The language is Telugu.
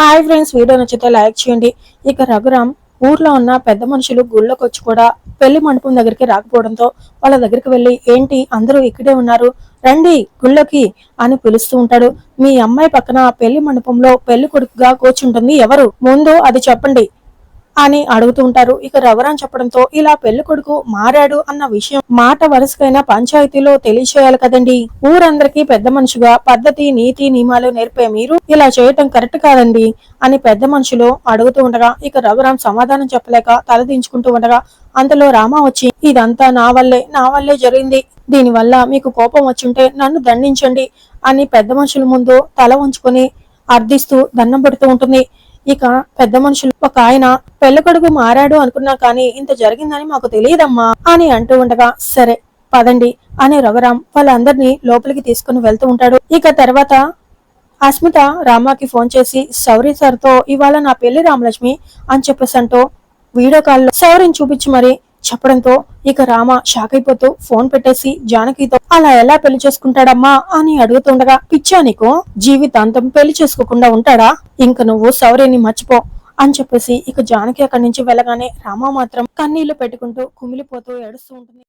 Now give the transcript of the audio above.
హాయ్ ఫ్రెండ్స్ వీడియో నచ్చితే లైక్ చేయండి. ఇక రఘురామ్ ఊర్లో ఉన్న పెద్ద మనుషులు గుళ్ళకు వచ్చి కూడా పెళ్ళి మండపం దగ్గరికి రాకపోవడంతో వాళ్ళ దగ్గరికి వెళ్ళి ఏంటి అందరూ ఇక్కడే ఉన్నారు? రండి గుళ్ళకి అని పిలుస్తూ ఉంటాడు. మీ అమ్మాయి పక్కన పెళ్ళి మండపంలో పెళ్ళి కొడుకుగా కూర్చుంటుంది ఎవరు? ముందు అది చెప్పండి. అని అడుగుతూ ఉంటారు. ఇక రఘురాం చెప్పడంతో ఇలా పెళ్ళి కొడుకు మారాడు అన్న విషయం మాట వరుసకైన పంచాయతీలో తెలియచేయాలి కదండి. ఊరందరికీ పెద్ద మనుషుగా పద్ధతి నీతి నియమాలు నేర్పే మీరు ఇలా చేయటం కరెక్ట్ కాదండి అని పెద్ద మనుషులు అడుగుతూ ఉండగా ఇక రఘురాం సమాధానం చెప్పలేక తలదించుకుంటూ ఉండగా అంతలో రామ వచ్చి ఇదంతా నా వల్లే నా వల్లే జరిగింది. దీనివల్ల మీకు కోపం వచ్చుంటే నన్ను దండించండి అని పెద్ద మనుషుల ముందు తల ఉంచుకొని అర్థిస్తూ దండం పెడుతూ ఉంటుంది. ఇక పెద్ద మనుషులు ఒక ఆయన పెళ్ళకొడుకు మారాడు అనుకున్నా కానీ ఇంత జరిగిందని మాకు తెలియదమ్మా అని అంటూ ఉండగా సరే పదండి అని రఘురాం వాళ్ళందరినీ లోపలికి తీసుకుని వెళ్తూ ఉంటాడు. ఇక తర్వాత అస్మిత రామాకి ఫోన్ చేసి సౌరి సార్తో ఇవాళ నా పెళ్ళి రామలక్ష్మి అని చెప్పేసి అంటూ వీడియో కాల్లో సౌరిని చూపించి మరి చెప్పడంతో ఇక రామ షాక్ అయిపోతూ ఫోన్ పెట్టేసి జానకితో అలా ఎలా పెళ్ళి చేసుకుంటాడమ్మా? అని అడుగుతుండగా పిచ్చా నీకు? జీవితాంతం పెళ్ళి చేసుకోకుండా ఉంటాడా? ఇంక నువ్వు సౌర్యని మర్చిపో. అని చెప్పేసి ఇక జానకి అక్కడి నుంచి వెళ్ళగానే రామ మాత్రం కన్నీళ్ళు పెట్టుకుంటూ కుమిలిపోతూ ఏడుస్తూ ఉంటుంది.